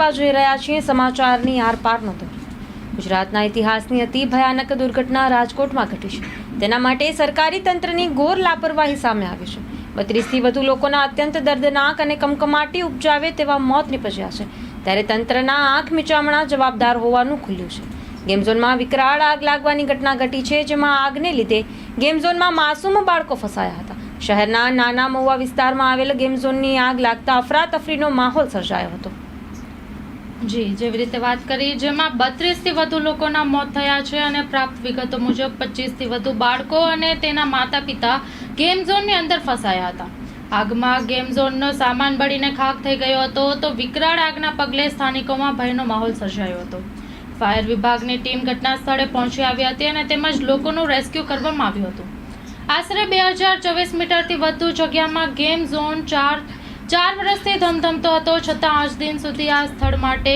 કરવા જઈ રહ્યા છીએ, સમાચારની આરપાર નોંધો ગુજરાતના ઇતિહાસની અતિ ભયાનક દુર્ઘટના રાજકોટમાં ઘટી છે. તેના માટે સરકારી તંત્રની ઘોર લાપરવાહી સામે આવી છે. બત્રીસથી વધુ લોકોના અત્યંત દર્દનાક અને કમકમાટી ઉપજાવે તેવા મોત નીપજ્યા છે. ત્યારે તંત્રના આંખ મીચામણા જવાબદાર હોવાનું ખુલ્યું છે. ગેમ ઝોનમાં વિકરાળ આગ લાગવાની ઘટના ઘટી છે, જેમાં આગને લીધે ગેમ ઝોનમાં માસૂમ બાળકો ફસાયા હતા. શહેરના નાના મહુવા વિસ્તારમાં આવેલ ગેમ ઝોનની આગ લાગતા અફરાતફરીનો માહોલ સર્જાયો હતો. જી, જેવી રીતે વાત કરી, જેમાં બત્રીસથી વધુ લોકોના મોત થયા છે અને પ્રાપ્ત વિગતો મુજબ પચીસથી વધુ બાળકો અને તેના માતા પિતા ગેમ ઝોનની અંદર ફસાયા હતા. આગમાં ગેમ ઝોનનો સામાન બળીને ખાક થઈ ગયો હતો તો વિકરાળ આગના પગલે સ્થાનિકોમાં ભયનો માહોલ સર્જાયો હતો. ફાયર વિભાગની ટીમ ઘટના સ્થળે પહોંચી આવી હતી અને તેમજ લોકોનું રેસ્ક્યુ કરવામાં આવ્યું હતું. આશરે બે હજાર ચોવીસ મીટરથી વધુ જગ્યામાં ગેમ ઝોન ચાર ચાર વર્ષથી ધમધમતો હતો, છતાં આજ દિન સુધી આ સ્થળ માટે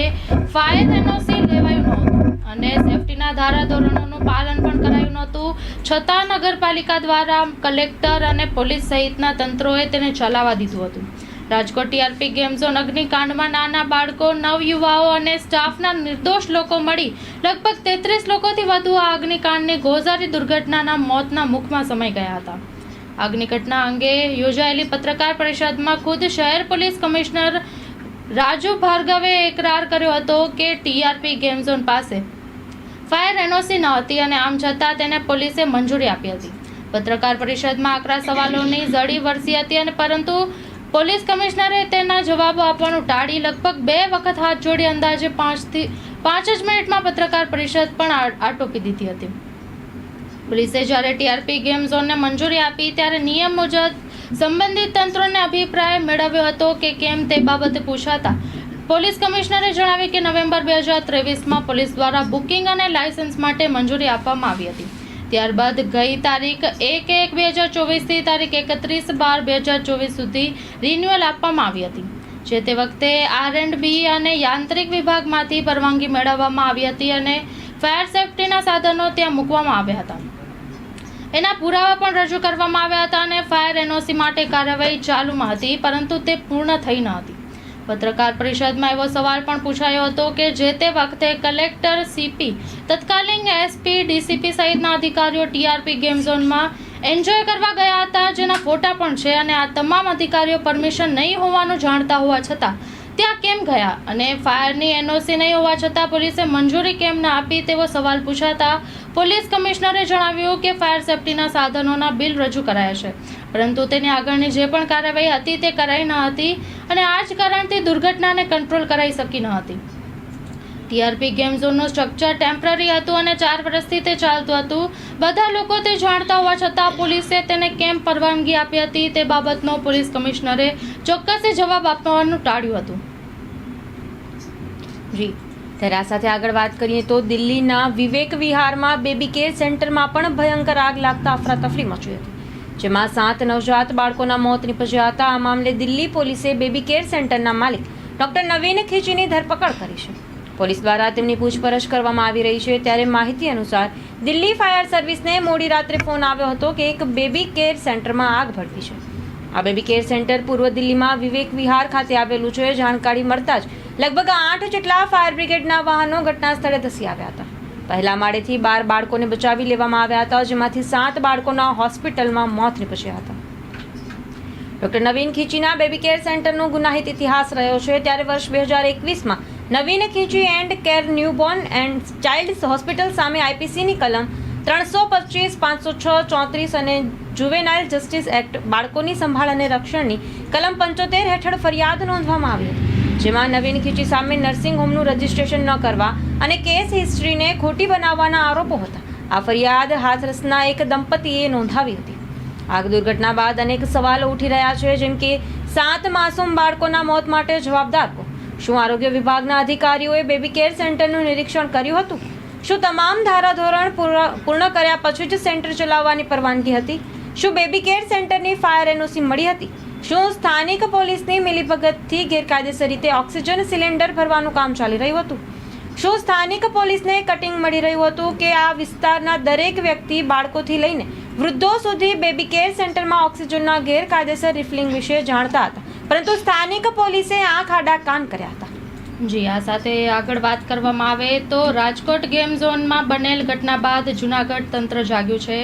ફાયર એનઓસી લેવાયું નહોતું અને સેફટીના ધારાધોરણોનું પાલન પણ કરાયું નહોતું છતાં નગરપાલિકા દ્વારા કલેક્ટર અને પોલીસ સહિતના તંત્રોએ તેને ચલાવવા દીધું હતું. રાજકોટ ટીઆરપી ગેમ અગ્નિકાંડમાં નાના બાળકો, નવયુવાઓ અને સ્ટાફના નિર્દોષ લોકો મળી લગભગ તેત્રીસ લોકોથી વધુ આ અગ્નિકાંડની ગોઝારી દુર્ઘટનાના મોતના મુખમાં સમાઈ ગયા હતા. આગની ઘટના અંગે યોજાયેલી પત્રકાર પરિષદમાં ખુદ શહેર પોલીસ કમિશનર રાજુ ભાર્ગવે એકરાર કર્યો હતો કે ટીઆરપી ગેમ ઝોન પાસે ફાયર એનઓસી ન હતી અને આમ છતાં તેને પોલીસે મંજૂરી આપી હતી. પત્રકાર પરિષદમાં આકરા સવાલોની જડી વરસી હતી અને પરંતુ પોલીસ કમિશનરે તેના જવાબો આપવાનું ટાળી લગભગ બે વખત હાથ જોડી અંદાજે પાંચથી પાંચ જ મિનિટમાં પત્રકાર પરિષદ પણ આટોપી દીધી હતી. પોલીસે જ્યારે ટીઆરપી ગેમ ઝોનને મંજૂરી આપી ત્યારે નિયમ મુજબ સંબંધિત તંત્રોને અભિપ્રાય મેળવ્યો હતો કે કેમ તે બાબતે પૂછાતા. પોલીસ કમિશનરે જણાવ્યું કે નવેમ્બર બે હજાર ત્રેવીસમાં પોલીસ દ્વારા બુકિંગ અને લાયસન્સ માટે મંજૂરી આપવામાં આવી હતી. ત્યારબાદ ગઈ તારીખ એક એક બે હજાર ચોવીસથી તારીખ એકત્રીસ બાર બે હજાર ચોવીસ સુધી રિન્યુઅલ આપવામાં આવી હતી. જે તે વખતે આર એન્ડ બી અને યાંત્રિક વિભાગમાંથી પરવાનગી મેળવવામાં આવી હતી અને ફાયર સેફટીના સાધનો ત્યાં મૂકવામાં આવ્યા હતા. એના પુરાવા પણ રજૂ કરવામાં આવ્યા હતા અને ફાયર એનઓસી માટે કાર્યવાહી ચાલુમાં હતી, પરંતુ તે પૂર્ણ થઈ ન હતી. પત્રકાર પરિષદમાં એવો સવાલ પણ પૂછાયો હતો કે જે તે વખતે કલેક્ટર સીપી, તત્કાલીન એસપી, ડીસીપી સહિતના અધિકારીઓ ટીઆરપી ગેમ ઝોનમાં એન્જોય કરવા ગયા હતા, જેના ફોટા પણ છે અને આ તમામ અધિકારીઓ પરમિશન નહીં હોવાનું જાણતા હોવા છતાં ત્યાં કેમ ગયા અને ફાયરની એનઓસી નહીં હોવા છતાં પોલીસે મંજૂરી કેમ ના આપી તેવો સવાલ પૂછાતા પોલીસ કમિશનરે જણાવ્યું કે ફાયર સેફટીના સાધનોના બિલ રજૂ કરાયા છે. પરંતુ તેની આગળની જે પણ કાર્યવાહી હતી તે કરાઈ ન હતી અને આ જ કારણથી દુર્ઘટનાને કંટ્રોલ કરાઈ શકી ન હતી. ટીઆરપી ગેમ ઝોનનું સ્ટ્રક્ચર ટેમ્પરરી હતું અને ચાર વર્ષથી તે ચાલતું હતું. બધા લોકો તે જાણતા હોવા છતાં પોલીસે તેને કેમ પરવાનગી આપી હતી તે બાબતનો પોલીસ કમિશનરે ચોક્કસ જવાબ આપવાનું ટાળ્યું હતું. જી. ત્યારે આ સાથે આગળ વાત કરીએ તો દિલ્હીના વિવેક વિહારમાં બેબી કેર સેન્ટરમાં પણ ભયંકર આગ લાગતા અફરાતફરી મચી હતી. જેમાં સાત નવજાત બાળકોના મોત નીપજ્યા હતા. આ મામલે દિલ્હી પોલીસે બેબી કેર સેન્ટરના માલિક ડોક્ટર નવીન ખીચીની ધરપકડ કરી છે. પોલીસ દ્વારા તેમની પૂછપરછ કરવામાં આવી રહી છે. ત્યારે માહિતી અનુસાર દિલ્હી ફાયર સર્વિસને મોડી રાત્રે ફોન આવ્યો હતો કે એક બેબી કેર સેન્ટરમાં આગ ભડકી છે. આ બેબી કેર સેન્ટર પૂર્વ દિલ્હીમાં વિવેક વિહાર ખાતે આવેલું છે. જાણકારી મળતા જ લગભગ આઠ જેટલા ફાયર બ્રિગેડના વાહનો ઘટના સ્થળે ધસી આવ્યા હતા. પહેલા માળેથી બાર બાળકોને બચાવી લેવામાં આવ્યા હતા, જેમાંથી સાત બાળકોના હોસ્પિટલમાં મોત નીપજ્યા હતા. ડોક્ટર નવીન ખીચીના બેબી કેર સેન્ટરનો ગુનાહિત ઇતિહાસ રહ્યો છે. ત્યારે વર્ષ બે હજાર એકવીસમાં Naveen Khichi and care newborn and child hospital સામે આઈપીસીની કલમ ત્રણસો પચીસ, પાંચસો છ, ચોત્રીસ અને જુવેનાઇલ જસ્ટિસ એક્ટ બાળકોની સંભાળ અને રક્ષણની કલમ પંચોતેર હેઠળ ફરિયાદ નોંધવામાં આવી હતી. જેમાં નવીન ખીચી સામે નર્સિંગ હોમનું રજિસ્ટ્રેશન ન કરવા અને કેસ હિસ્ટ્રીને ખોટી બનાવવાના આરોપો હતા. આ ફરિયાદ હાથરસના એક દંપતીએ નોંધાવી હતી. આગ દુર્ઘટના બાદ અનેક સવાલો ઉઠી રહ્યા છે, જેમ કે સાત માસૂમ બાળકોના મોત માટે જવાબદાર કોણ? શું આરોગ્ય વિભાગના અધિકારીઓએ બેબી કેર સેન્ટરનું નિરીક્ષણ કર્યું હતું? શું તમામ ધારાધોરણ પૂર્ણ કર્યા પછી જ સેન્ટર ચલાવવાની પરવાનગી હતી? શું બેબી કેર સેન્ટરની ફાયર એનઓસી મળી હતી? શું સ્થાનિક પોલીસની મિલીભગતથી ગેરકાયદેસર રીતે ઓક્સિજન સિલિન્ડર ભરવાનું કામ ચાલી રહ્યું હતું? શું સ્થાનિક પોલીસને કટિંગ મળી રહ્યું હતું કે આ વિસ્તારના દરેક વ્યક્તિ બાળકોથી લઈને વૃદ્ધો સુધી બેબી કેર સેન્ટરમાં ઓક્સિજનના ગેરકાયદેસર રિફિલિંગ વિશે જાણતા હતા? પરંતુ સ્થાનિક પોલીસે આંખ આડા કાન કર્યા હતા. જી, આ સાથે આગળ વાત કરવામાં આવે તો રાજકોટ ગેમ ઝોનમાં બનેલ ઘટના બાદ જૂનાગઢ તંત્ર જાગ્યું છે.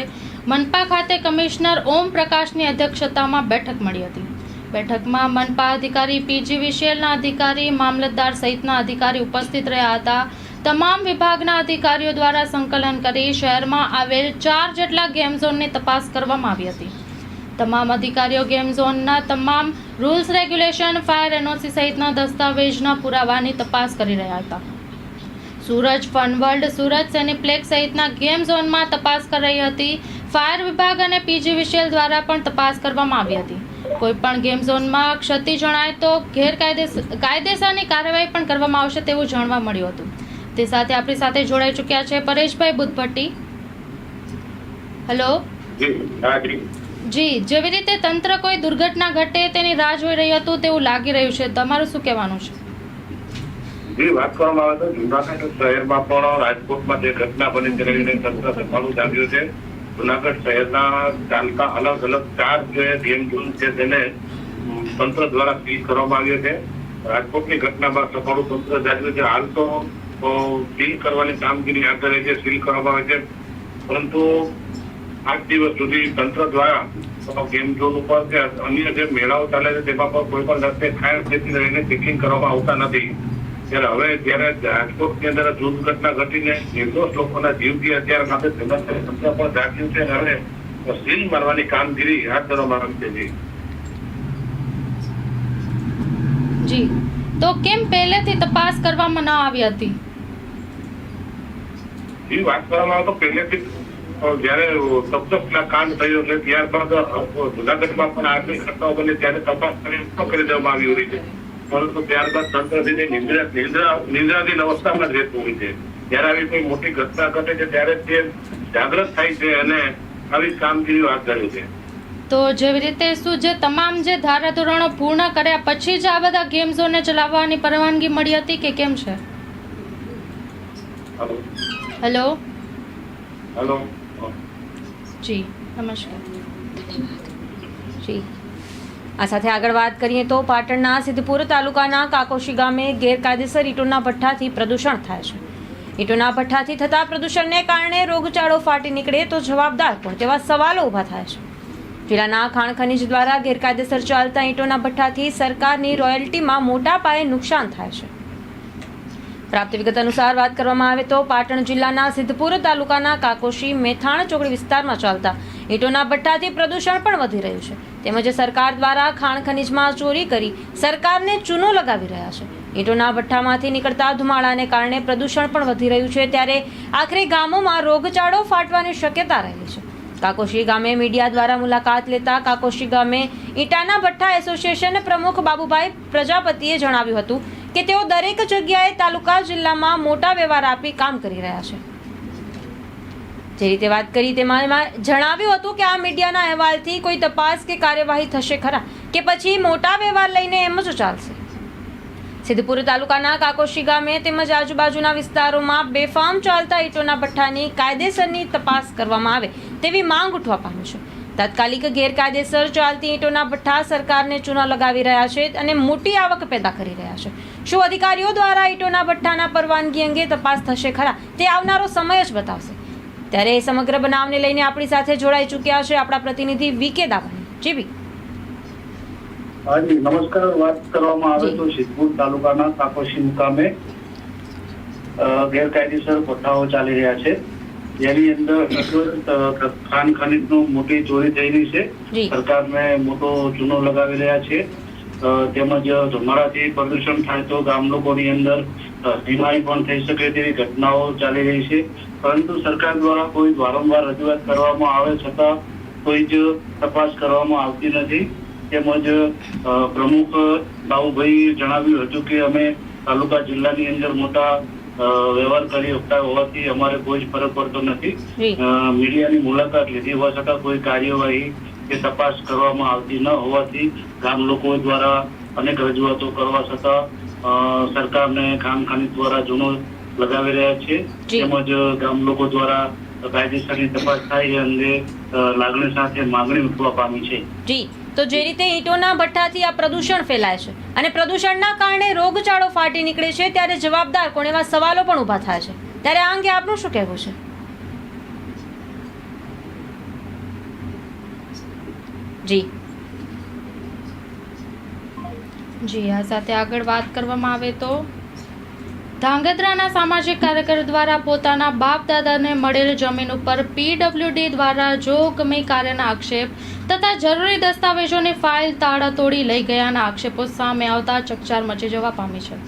મનપા ખાતે કમિશનર ઓમ પ્રકાશની અધ્યક્ષતામાં બેઠક મળી હતી. બેઠકમાં મનપા અધિકારી પીજી વિશેલના અધિકારી, મામલતદાર સહિતના અધિકારી ઉપસ્થિત રહ્યા હતા. તમામ વિભાગના અધિકારીઓ દ્વારા સંકલન કરી શહેરમાં આવેલ ચાર જેટલા ગેમ ઝોનની તપાસ કરવામાં આવી હતી. તમામ અધિકારીઓ ગેમ ઝોનના તમામ રૂલ્સ, રેગ્યુલેશન, ફાયર એનઓસી સહિતના દસ્તાવેજના પુરાવાની તપાસ કરી રહ્યા હતા. સુરજ ફનવર્લ્ડ સુરત સેનિપ્લેક્સ સહિતના ગેમ ઝોનમાં તપાસ કરી હતી. ફાયર વિભાગ અને પીજી વિશેલ દ્વારા પણ તપાસ કરવામાં આવી હતી. કોઈ પણ ગેમ ઝોનમાં ક્ષતિ જણાય તો ગેરકાયદેસર કાયદેસરની કાર્યવાહી પણ કરવામાં આવશે તેવું જાણવા મળ્યું હતું. તે સાથે આપણી સાથે જોડાઈ ચૂક્યા છે પરેશભાઈ બુદ્ધભટ્ટી. હેલો જી જેવી રીતે તંત્ર કોઈ દુર્ઘટના ઘટે તેની રાહ જોઈ રહ્યું હતું તેવું લાગી રહ્યું છે. તમારું શું કહેવાનું છે? જી વાત કરવામાં આવે તો જુનાગઢ શહેરમાં પણ રાજકોટમાં જે ઘટના બની છે તંત્ર સફાળું જાગ્યું છે. જુનાગઢ શહેરના ચાલતા અલગ અલગ ચાર જે ગેમ ઝોન છે તેને તંત્ર દ્વારા સીલ કરવામાં આવ્યો છે. રાજકોટની ઘટના બાદ સફાળું તંત્ર જાગ્યું છે, હાલ તો સીલ કરવાની કામગીરી હાથ ધરે છે સીલ કરવામાં આવે છે. પરંતુ આઠ દિવસ સુધી તંત્ર દ્વારા ગેમ ઝોન ઉપર કે અન્ય જે મેળાઓ ચાલે છે, તેમાં પણ કોઈ પણ રસ્તે ફાયર સેફટી રહીને ચેકિંગ કરવામાં આવતા નથી. ત્યારે હવે જ્યારે રાજકોટની અંદર દુર્ઘટના ઘટીને નિર્દોષ લોકોના જીવ ગયા ત્યારે માટે તંત્ર પણ જાગ્યું છે અને હવે સીલ મારવાની કામગીરી હાથ ધરવામાં આવી છે જી. તો કેમ પહેલેથી તપાસ કરવામાં ન આવી હતી? એ વાત કરવામાં આવે તો પહેલેથી જ્યારે જ્યારે ના કાંડ થયો ત્યારબાદ જુનાગઢ જુનાગઢમાં પણ આર્મી ઘટનાઓ બની ત્યારે તપાસ કરી કરી દેવામાં આવી રહી છે? પરંતુ ત્યારબાદ તંત્રથી નિંદ્રા નિંદ્રા નિંદ્રાધીન અવસ્થામાં જ રહેતું હોય છે. જ્યારે આવી કોઈ મોટી ઘટના ઘટે છે ત્યારે તે જાગૃત થાય છે અને આવી કામગીરી હાથ ધરે છે. તો જેવી રીતે શું જે તમામ જે ધારાધોરણો પૂર્ણ કર્યા પછી જ આ બધા ગેમ ઝોનને ચલાવવાની પરવાનગી મળી હતી કે કેમ છે? હેલો. હલો. જી નમસ્કાર. જી. આ સાથે આગળ વાત કરીએ તો પાટણના સિદ્ધપુર તાલુકાના કાકોશી ગામે ગેરકાયદેસર ઈંટોના ભઠ્ઠાથી પ્રદૂષણ થાય છે. ઈંટોના ભઠ્ઠાથી થતા પ્રદૂષણને કારણે રોગચાળો ફાટી નીકળે તો જવાબદાર પણ તેવા સવાલો ઊભા થાય છે. જિલ્લાના ખાણ ખનીજ દ્વારા ગેરકાયદેસર ચાલતા ઈંટોના ભઠ્ઠાથી સરકારની રોયલ્ટીમાં મોટા પાયે નુકસાન થાય છે. પ્રાપ્ત વિગત અનુસાર વાત કરવામાં આવે તો પાટણ જિલ્લાના સિદ્ધપુર તાલુકાના કાકોશી મેથાણ ચોકડી વિસ્તારમાં ચાલતા ઈંટોના ભઠ્ઠાથી પ્રદૂષણ પણ વધી રહ્યું છે. તેમજ સરકાર દ્વારા ખાણ ખનીજમાં ચોરી કરી સરકારને ચૂનો લગાવી રહ્યા છે. ઈંટોના ભઠ્ઠામાંથી નીકળતા ધુમાડાને કારણે પ્રદૂષણ પણ વધી રહ્યું છે ત્યારે આખરે ગામોમાં રોગચાળો ફાટવાની શક્યતા રહેલી છે. કાકોશી ગામે મીડિયા દ્વારા મુલાકાત લેતા કાકોશી ગામે ઈટાના ભઠ્ઠા એસોસિએશન પ્રમુખ બાબુભાઈ પ્રજાપતિએ જણાવ્યું હતું કે તેઓ દરેક જગ્યાએ તાલુકા જિલ્લામાં મોટા વ્યવહાર આપી કામ કરી રહ્યા છે. જે રીતે વાત કરી તેમાં જણાવ્યું હતું કે આ મીડિયાના અહેવાલથી કોઈ તપાસ કે કાર્યવાહી થશે ખરા કે પછી મોટા વ્યવહાર લઈને એમ જ ચાલશે? સિદ્ધપુર તાલુકાના કાકોશી ગામે તેમજ આજુબાજુના વિસ્તારોમાં બેફામ ચાલતા ઈંટોના ભઠ્ઠાની કાયદેસરની તપાસ કરવામાં આવે તેવી માંગ ઉઠવા પામી છે. તાત્કાલિક ગેરકાયદેસર ચાલતી ઈંટોના ભઠ્ઠા સરકારને ચૂના લગાવી રહ્યા છે અને મોટી આવક પેદા કરી રહ્યા છે. શું અધિકારીઓ દ્વારા ઈંટોના ભઠ્ઠાના પરવાનગી અંગે તપાસ થશે ખરા? તે આવનારો સમય જ બતાવશે. ત્યારે એ સમગ્ર બનાવને લઈને આપણી સાથે જોડાઈ ચૂક્યા છે આપણા પ્રતિનિધિ વીકે દાવાની જીબી હાજી નમસ્કાર. વાત કરવામાં આવે તો સિદ્ધપુર તાલુકાના કાકોશી મુકામે ગેરકાયદેસર ભઠ્ઠાઓ ચાલી રહ્યા છે. જેની અંદર ખાન અ, નું મોટી ચોરી થઈ રહી છે. સરકાર સરકારને મોટો ચૂનો લગાવી રહ્યા છે. તેમજ ધુમાડાથી પ્રદૂષણ થાય તો ગામ લોકોની અંદર બીમારી પણ થઈ શકે તેવી ઘટનાઓ ચાલી રહી છે. પરંતુ સરકાર દ્વારા કોઈ વારંવાર રજૂઆત કરવામાં આવે છતાં કોઈ જ તપાસ કરવામાં આવતી નથી. તેમજ પ્રમુખ બાબુભાઈ જણાવ્યું હતું કે અમે તાલુકા જિલ્લાની અંદર મોટા વ્યવહાર કરી શકતા હોવાથી અમારે કોઈ જ ફરક પડતો નથી. મીડિયાની મુલાકાત લીધી હોવા છતાં કોઈ કાર્યવાહી કે તપાસ કરવામાં આવતી ન હોવાથી ગામ લોકો દ્વારા અનેક રજૂઆતો કરવા છતાં સરકારને ખાનખાની દ્વારા જૂનો લગાવી રહ્યા છે. તેમજ ગામ લોકો દ્વારા કાયદેસરની તપાસ થાય એ અંગે લાગણી સાથે માંગણી ઉઠવા પામી છે. જી. તો જે રીતે ઈંટોના ભઠ્ઠાથી આ પ્રદૂષણ ફેલાય છે અને પ્રદૂષણના કારણે રોગચાળો ફાટી નીકળે છે ત્યારે જવાબદાર કોણ એવા સવાલો પણ ઊભા થાય છે. ત્યારે આ અંગે આપનું શું કહેવું છે? જી. જી આ સાથે આગળ વાત કરવામાં આવે તો ધાંગધ્રાના સામાજિક કાર્યકર દ્વારા પોતાના બાપ દાદાને મળેલ જમીન ઉપર પીડબ્લ્યુડી દ્વારા જોગમી કાર્યના આક્ષેપ તથા જરૂરી દસ્તાવેજોની ફાઇલ તાળા તોડી લઈ ગયાના આક્ષેપો સામે આવતા ચકચાર મચી જવા પામી છે.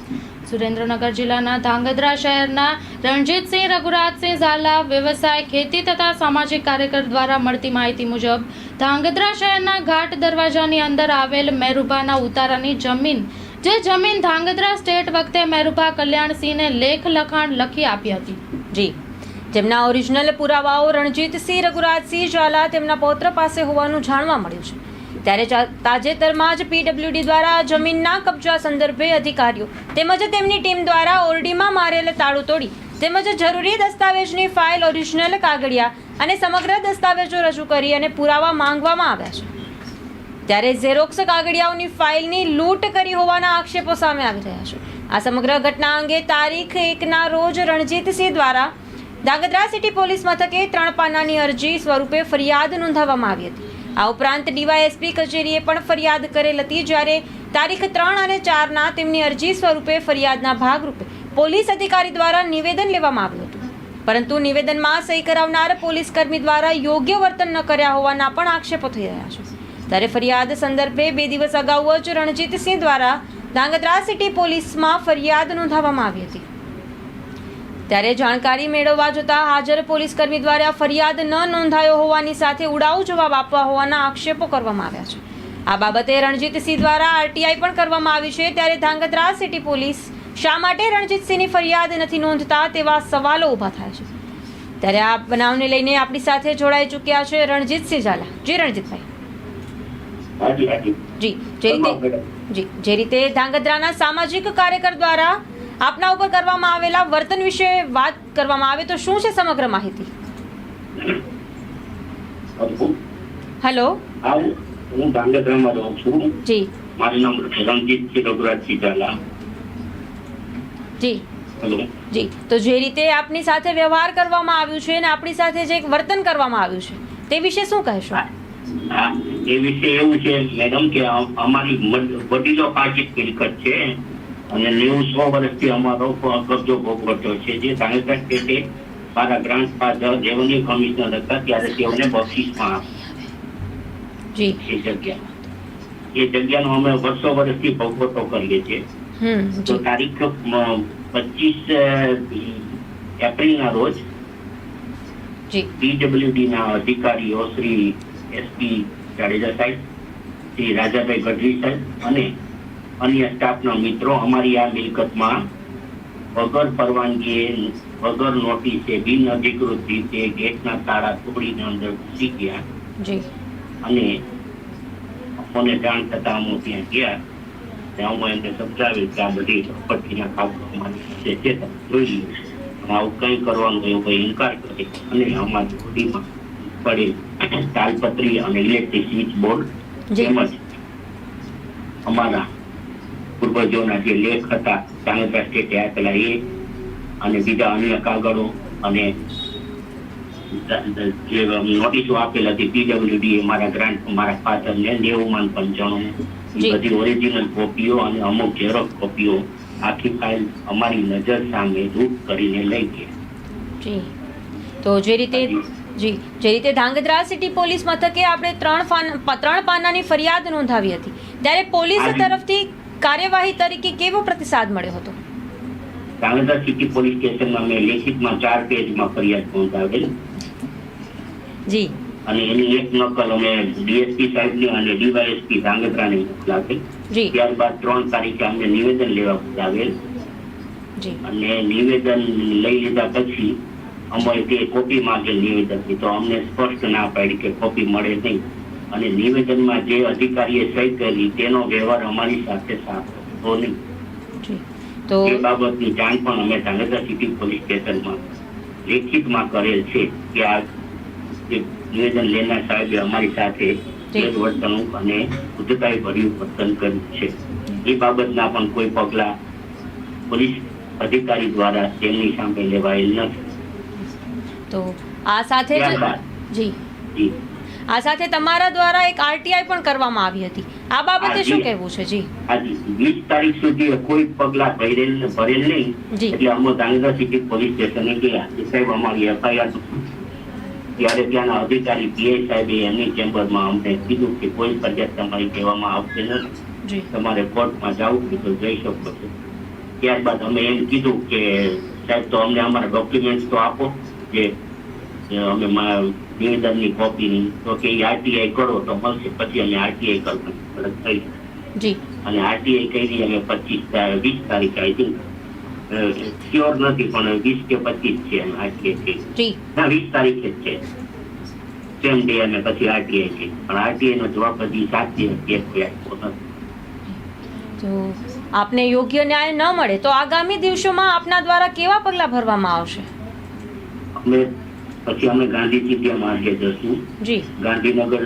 સુરેન્દ્રનગર જિલ્લાના ધાંગધ્રા શહેરના રણજીતસિંહ, રઘુરાજસિંહ ઝાલા, વ્યવસાય, ખેતી તથા સામાજિક કાર્યકર દ્વારા મળતી માહિતી મુજબ ધાંગધ્રા શહેરના ઘાટ દરવાજાની અંદર આવેલ મેરુભાના ઉતારાની જમીન જે જમીન ધાંગધ્રા સ્ટેટ વખતે મેરુભા કલ્યાણસિંહને લેખ લખાણ લખી આપી હતી. જી. જેમના ઓરિજિનલ પુરાવાઓ રણજીતસિંહ, રઘુરાજસિંહ ઝાલા તેમના પૌત્ર પાસે હોવાનું જાણવા મળ્યું છે. ત્યારે તાજેતરમાં જ પીડબ્લ્યુડી દ્વારા જમીનના કબજા સંદર્ભે અધિકારીઓ તેમજ તેમની ટીમ દ્વારા ઓરડીમાં મારેલ તાળું તોડી તેમજ જરૂરી દસ્તાવેજની ફાઇલ ઓરિજિનલ કાગળિયા અને સમગ્ર દસ્તાવેજો રજૂ કરી અને પુરાવા માંગવામાં આવ્યા છે. ત્યારે ઝેરોક્સ કાગળિયાઓની ફાઇલની લૂંટ કરી હોવાના આક્ષેપો સામે આવી રહ્યા છે. આ સમગ્ર ઘટના અંગે તારીખ એકના રોજ રણજીતસિંહ દ્વારા ધાંગધ્રા સિટી પોલીસ મથકે ત્રણ પાનાની અરજી સ્વરૂપે ફરિયાદ નોંધાવવામાં આવી હતી. આ ઉપરાંત ડીવાયએસપી કચેરીએ પણ ફરિયાદ કરેલ હતી જ્યારે તારીખ ત્રણ અને ચારના તેમની અરજી સ્વરૂપે ફરિયાદના ભાગરૂપે પોલીસ અધિકારી દ્વારા નિવેદન લેવામાં આવ્યું હતું. પરંતુ નિવેદનમાં સહી કરાવનાર પોલીસ કર્મી દ્વારા યોગ્ય વર્તન ન કર્યા હોવાના પણ આક્ષેપો થઈ રહ્યા છે. ત્યારે ફરિયાદ સંદર્ભે બે દિવસ અગાઉ જ રણજીતસિંહ દ્વારા ધાંગધ્રા સિટી પોલીસમાં ફરિયાદ નોંધાવવામાં આવી હતી. ત્યારે જાણકારી મેળવવા જતાં હાજર પોલીસ કર્મી દ્વારા ફરિયાદ ન નોંધાયો હોવાની સાથે ઉડાઉ જવાબ આપવા હોવાના આક્ષેપો કરવામાં આવ્યા છે. આ બાબતે રણજીતસિંહ દ્વારા આરટીઆઈ પણ કરવામાં આવી છે. ત્યારે ધાંગધ્રા સિટી પોલીસ શા માટે રણજીતસિંહની ફરિયાદ નથી નોંધતા તેવા સવાલો ઊભા થાય છે. ત્યારે આ બનાવને લઈને આપણી સાથે જોડાઈ ચૂક્યા છે રણજીતસિંહ ઝાલા. જી રણજીતભાઈ. જી જે રીતે જી જે રીતે ધાંગધ્રાના સામાજિક કાર્યકર દ્વારા આપના ઉપર કરવામાં આવેલા વર્તન વિશે વાત કરવામાં આવે તો શું છે સમગ્ર માહિતી? હેલો. હું- ધાંગધ્રામાં રહું છું. જી. મારું નામ રણજીતસિંહ રઘુરાજસિંહ ઝાલા જી. હેલો. જી. તો જે રીતે આપની સાથે વ્યવહાર કરવામાં આવ્યું છે અને આપણી સાથે જે એક વર્તન કરવામાં આવ્યું છે તે વિશે શું કહેશો? એ વિશે એવું છે મેડમ કે અમારી વડીલો પાર્ટી મિલકત છે. અને નેવું સો વર્ષથી અમારો કબજો ભોગવટો છે. જે ધાંગધ્રા સ્ટેટે મારા ગ્રાન્ડ ફાધર રેવન્યુ કમિશનર હતા ત્યારે તેઓને બક્ષિસમાં આપી એ જગ્યા. એ જગ્યાનો અમે વર્ષો વર્ષથી ભોગવટો કરીએ છીએ. તો તારીખ પચીસ એપ્રિલના રોજ જી. પીડબ્લ્યુડી ના અધિકારીઓ શ્રી એસપી જાડેજા સાહેબ શ્રી રાજાભાઈ ગઢવી સાહેબ અને અન્ય સ્ટાફના મિત્રો અમારી આ મિલકતમાં વગર પરવાનગીએ વગર નોટિસે બિન અધિકૃત રીતે ગેટના તાળા તોડીને અંદર ઘૂસી ગયા. અને અમને જાણ થતા અમે ત્યાં ગયા ત્યાં હું એમને સમજાવ્યું કે આ બધી સંપત્તિના કાગળો અમારી છે તમે જોઈ આવું કંઈ કરવાનું એવો કંઈ ઇનકાર કરે અને અમારી બોડીમાં પડેલ તાલપત્રી અને ઇલેક્ટ્રિક સ્વિચ બોર્ડ તેમજ અમારા પૂર્વજોના જે લેખ હતા ચાણક્ય સ્ટેટે આપેલા એ અને બીજા અન્ય કાગળો અને જે નોટિસો આપેલ હતી પીડબ્લ્યુડી એ મારા ગ્રાન્ટ મારા ફાધર ને નેવુમાન પંચાણું. બધી ઓરિજિનલ કોપીઓ અને અમુક ઝેરોક્ષ કોપીઓ આખી ફાઇલ અમારી નજર સામે રૂપ કરીને લઈ ગયા. તો જે રીતે જી જે રીતે ધાંગધ્રા સિટી પોલીસ મથકે આપણે ત્રણ ત્રણ પાનાની ફરિયાદ નોંધાવી હતી. ત્યારે પોલીસ તરફથી કાર્યવાહી તરીકે કેવો પ્રતિસાદ મળ્યો હતો? ધાંગધ્રા સિટી પોલીસ સ્ટેશનમાં મેં લેખિતમાં ચાર પેજમાં ફરિયાદ નોંધાવેલ. જી. અને એની એક નકલ અમે ડીએસપી સાહેબને અને ડીવાયએસપી ધાંગધ્રાને મોકલાવેલ. જી. ત્યારબાદ ત્રણ તારીખે અમને નિવેદન લેવા બોલાવેલ જી. અને નિવેદન લઈ લીધા પછી અમારે તે કોપી માંગેલ નિવેદનની તો અમને સ્પષ્ટ ના પાડી કે કોપી મળે નહીં. અને નિવેદનમાં જે અધિકારીએ સહી કરી તેનો વ્યવહાર અમારી સાથે સાંભળતો નહીં. તો એ બાબતની જાણ પણ અમે ધાંગધ્રા સિટી પોલીસ સ્ટેશનમાં લેખિતમાં કરેલ છે કે આ નિવેદન લેનાર સાહેબે અમારી સાથે વર્તણૂક અને ઉદ્ધતાઈ ભર્યું વર્તન કર્યું છે. એ બાબતના પણ કોઈ પગલા પોલીસ અધિકારી દ્વારા તેમની સામે લેવાયેલ નથી. તો આ સાથે જ જી. આ સાથે તમારા દ્વારા એક આરટીઆઈ પણ કરવામાં આવી હતી. આ બાબતે શું. કહેવું છે? જી. વીસ તારીખ સુધી કોઈ પગલા ભરેલ ભરેલ નહીં. એટલે અમે ગાંધીનગર સિટી પોલીસ સ્ટેશને ગયા. સાહેબ અમારી એફઆઈઆર ત્યારે ત્યાંના અધિકારી પીઆઈ સાહેબે એમની ચેમ્બરમાં અમને કીધું કે કોઈ ફરિયાદ તમારી કહેવામાં આવશે નથી જી. તમારે કોર્ટમાં જવું તો જઈ શકો છો. ત્યારબાદ અમે એમ કીધું કે સાહેબ તો અમને અમારા ડોક્યુમેન્ટ તો આપો. જે અમે નિવેદનની કોપીની તો કે આરટીઆઈ કરો તો મળશે. પછી અમે આરટીઆઈ કરવાનું થઈ જી. અને આરટીઆઈ કરી અમે પચીસ વીસ તારીખે આઈ થિંક શ્યોર નથી પણ વીસ કે પચીસ છે અમે આરટીઆઈ કરી ના વીસ તારીખે જ છે. સેમ ડે અને પછી આરટીઆઈ કરી પણ આરટીઆઈ નો જવાબ હજી સાત દિવસ કેસ આપ્યો નથી. આપને યોગ્ય ન્યાય ન મળે તો આગામી દિવસોમાં આપના દ્વારા કેવા પગલાં ભરવામાં આવશે? અમે પછી અમે ગાંધીજી ત્યાં માર્ગે જશું. ગાંધીનગર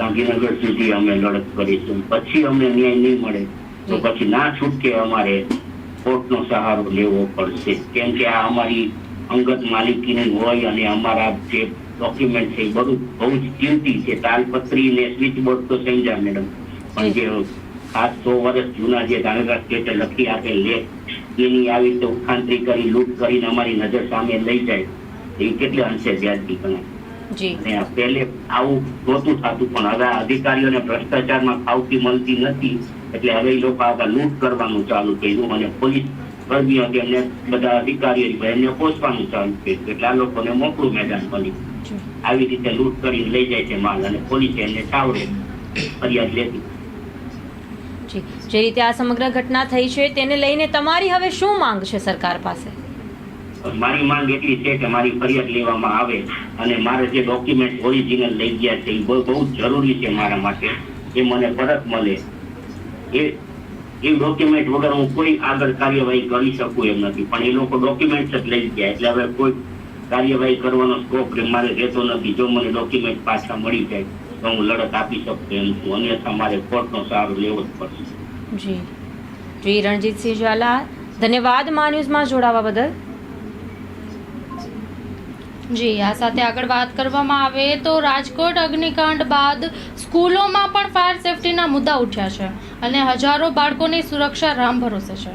ગાંધીનગર સુધી અમે લડત કરીશું. પછી અમને ન્યાય નહીં મળે તો પછી ના છૂટકે અમારે કોર્ટનો સહારો લેવો પડશે. કેમ કે આ અમારી અંગત માલિકીની હોય અને અમારા જે ડોક્યુમેન્ટ છે એ બધું બહુ જ કિંમતી છે. તાલપત્રી ને સ્વિચ બોર્ડ તો સમજ્યા મેડમ પણ જે. ખાસ સો વર્ષ જૂના જે ગાંધીનગર સ્ટેટે લખી આપેલ લે એની આવી રીતે ઉખાંતરી કરી લૂંટ કરીને અમારી નજર સામે લઈ જાય. એ કેટલી અંશે વ્યાજબી ગણાય પહેલે આવું નહોતું થતું પણ હવે અધિકારીઓને ભ્રષ્ટાચારમાં ખાવતી મળતી નથી એટલે હવે એ લોકો આગળ લૂંટ કરવાનું ચાલુ કર્યું અને પોલીસ કર્મીઓ એમને બધા અધિકારીઓ એમને પોસવાનું ચાલુ કર્યું. એટલે આ લોકોને મોકળું મેદાન મળ્યું આવી રીતે લૂંટ કરીને લઈ જાય છે માલ અને પોલીસે એમને ઠાવડે ફરિયાદ લેતી. જે રીતે આ સમગ્ર ઘટના થઈ છે તેને લઈને તમારી હવે શું માંગ છે સરકાર પાસે? મારી માંગ એટલી છે કે મારી ફરિયાદ લેવામાં આવે અને મારે જે ડોક્યુમેન્ટ ઓરિજિનલ લઈ ગયા છે, એ બહુ બહુ જરૂરી છે મારા માટે, એ મને પરત મળે. એ એ ડોક્યુમેન્ટ વગર હું કોઈ આગળ કાર્યવાહી કરી શકું એમ નથી, પણ એ લોકો ડોક્યુમેન્ટ જ લઈ ગયા, એટલે હવે કોઈ કાર્યવાહી કરવાનો સ્કોપ મારે રહેતો નથી. જો મને ડોક્યુમેન્ટ પાછા મળી જાય, તો હું લડત આપી શકું એમ છું. અન્યથા મારે કોર્ટનો સહારો લેવો જ પડશે. જી. જી, રણજીતસિંહ ઝાલા, ધન્યવાદ મા ન્યૂઝમાં જોડાવા બદલ. જી, આ સાથે આગળ વાત કરવામાં આવે તો રાજકોટ અગ્નિકાંડ બાદ સ્કૂલોમાં પણ ફાયર સેફટીના મુદ્દા ઉઠ્યા છે અને હજારો બાળકોની સુરક્ષા રામ ભરોસે છે.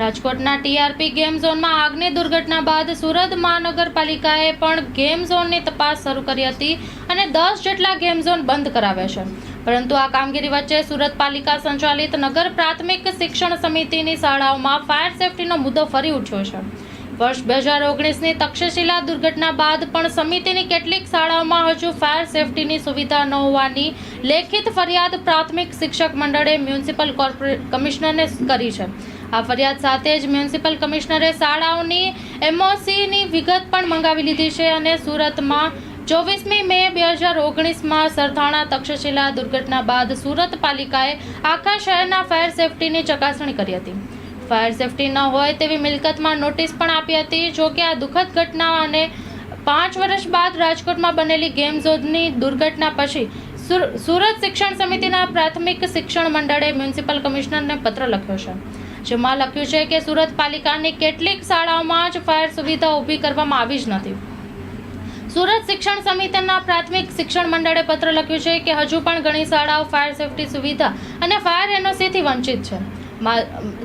રાજકોટના ટીઆરપી ગેમ ઝોનમાં આગની દુર્ઘટના બાદ સુરત મહાનગરપાલિકાએ પણ ગેમ ઝોનની તપાસ શરૂ કરી હતી અને દસ જેટલા ગેમ ઝોન બંધ કરાવ્યા છે. પરંતુ આ કામગીરી વચ્ચે સુરત પાલિકા સંચાલિત નગર પ્રાથમિક શિક્ષણ સમિતિની શાળાઓમાં ફાયર સેફટીનો મુદ્દો ફરી ઉઠ્યો છે. વર્ષ બે હજાર ઓગણીસની તક્ષશિલા દુર્ઘટના બાદ પણ સમિતિની કેટલીક શાળાઓમાં હજુ ફાયર સેફટીની સુવિધા ન હોવાની લેખિત ફરિયાદ પ્રાથમિક શિક્ષક મંડળે મ્યુનિસિપલ કોર્પોરેટ કમિશનરને કરી છે. આ ફરિયાદ સાથે જ મ્યુનિસિપલ કમિશનરે શાળાઓની એમઓસીની વિગત પણ મંગાવી લીધી છે અને સુરતમાં ચોવીસમી મે બે હજાર ઓગણીસમાં સરથાણા તક્ષશિલા દુર્ઘટના બાદ સુરત પાલિકાએ આખા શહેરના ફાયર સેફટીની ચકાસણી કરી હતી. ફાયર સેફટી ન હોય તેવી મિલકતમાં નોટિસ પણ આપી હતી. જો કે આ દુઃખદ ઘટના અને પાંચ વર્ષ બાદ રાજકોટમાં બનેલી ગેમ ઝોનની દુર્ઘટના પછી સુર- સુરત શિક્ષણ સમિતિના પ્રાથમિક શિક્ષણ મંડળે મ્યુનિસિપલ કમિશનરને પત્ર લખ્યો છે, જેમાં લખ્યું છે કે સુરત પાલિકાની કેટલીક શાળાઓમાં જ ફાયર સુવિધા ઊભી કરવામાં આવી જ નથી. સુરત શિક્ષણ સમિતિના પ્રાથમિક શિક્ષણ મંડળે પત્ર લખ્યું છે કે હજુ પણ ઘણી શાળાઓ ફાયર સેફટી સુવિધા અને ફાયર એનઓસીથી વંચિત છે.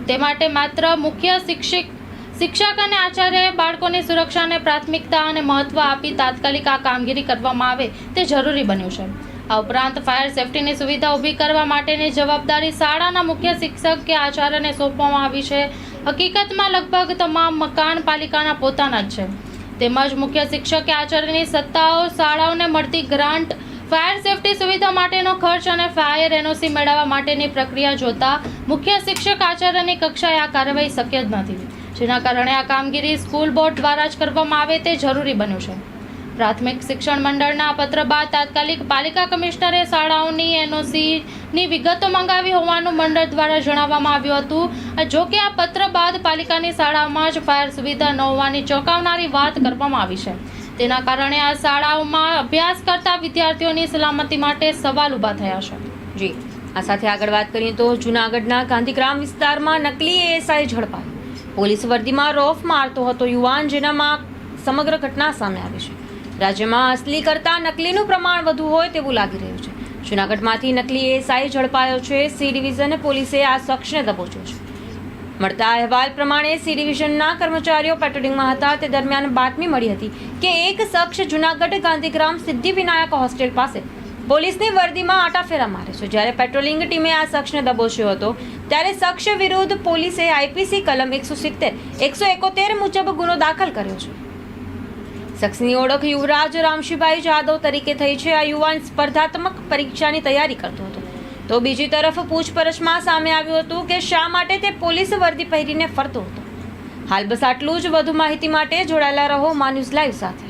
તે માટે માત્ર મુખ્ય શિક્ષક શિક્ષક અને આચાર્યએ બાળકોની સુરક્ષાને પ્રાથમિકતા અને મહત્ત્વ આપી તાત્કાલિક આ કામગીરી કરવામાં આવે તે જરૂરી બન્યું છે. આ ઉપરાંત ફાયર સેફટીની સુવિધા ઊભી કરવા માટેની જવાબદારી શાળાના મુખ્ય શિક્ષક કે આચાર્યને સોંપવામાં આવી છે. હકીકતમાં લગભગ તમામ મકાન પાલિકાના પોતાના જ છે. તેમજ મુખ્ય શિક્ષક આચાર્યની સત્તાઓ શાળાઓને મળતી ગ્રાન્ટ ફાયર સેફટી સુવિધા માટેનો ખર્ચ અને ફાયર એનઓસી મેળવવા માટેની પ્રક્રિયા જોતા મુખ્ય શિક્ષક આચાર્યની કક્ષાએ આ કાર્યવાહી શક્ય જ નથી. જેના કારણે આ કામગીરી સ્કૂલ બોર્ડ દ્વારા જ કરવામાં આવે તે જરૂરી બન્યું છે. પ્રાથમિક શિક્ષણ મંડળના પત્ર બાદ તાત્કાલિક પાલિકા કમિશનરે શાળાઓની એનઓસીની વિગતો મંગાવી હોવાનું મંડળ દ્વારા જણાવવામાં આવ્યું હતું. જો કે આ પત્ર બાદ પાલિકાની શાળામાં જ ફાયર સુવિધા ન હોવાની ચોંકાવનારી વાત કરવામાં આવી છે. તેના કારણે આ શાળાઓમાં અભ્યાસ કરતા વિદ્યાર્થીઓની સલામતી માટે સવાલ ઊભા થયા છે. જી, આ સાથે આગળ વાત કરીએ તો જૂનાગઢના ગાંધીગ્રામ વિસ્તારમાં નકલી એએસઆઈ ઝડપાયો પોલીસ વર્દીમાં રોફ મારતો હતો યુવાન જેનામાં સમગ્ર ઘટના સામે આવી છે. રાજ્યમાં અસલી કરતાં નકલીનું પ્રમાણ વધુ હોય તેવું લાગી રહ્યું છે. જૂનાગઢમાંથી નકલી એએસઆઈ ઝડપાયો છે. સી ડિવિઝન પોલીસે આ શખ્સને દબોચ્યો છે. મળતા અહેવાલ પ્રમાણે સી ડિવિઝનના કર્મચારીઓ પેટ્રોલિંગમાં હતા. તે દરમિયાન બાતમી મળી હતી કે એક શખ્સ જૂનાગઢ ગાંધીગ્રામ સિદ્ધિવિનાયક હોસ્ટેલ પાસે પોલીસની વર્દીમાં આટાફેરા મારે છે. જ્યારે પેટ્રોલિંગ ટીમે આ શખ્સને દબોચ્યો હતો, ત્યારે શખ્સ વિરુદ્ધ પોલીસે આઈપીસી કલમ એકસો સિત્તેર, એકસો એકોતેર મુજબ ગુનો દાખલ કર્યો છે. શખ્સની ઓળખ યુવરાજ રામશીભાઈ જાદવ તરીકે થઈ છે. આ યુવાન સ્પર્ધાત્મક પરીક્ષાની તૈયારી કરતો હતો. તો બીજી તરફ પૂછપરછમાં સામે આવ્યું હતું કે શા માટે તે પોલીસ વર્દી પહેરીને ફરતો હતો? હાલ બસ આટલું જ. વધુ માહિતી માટે જોડાયેલા રહો મા લાઈવ સાથે.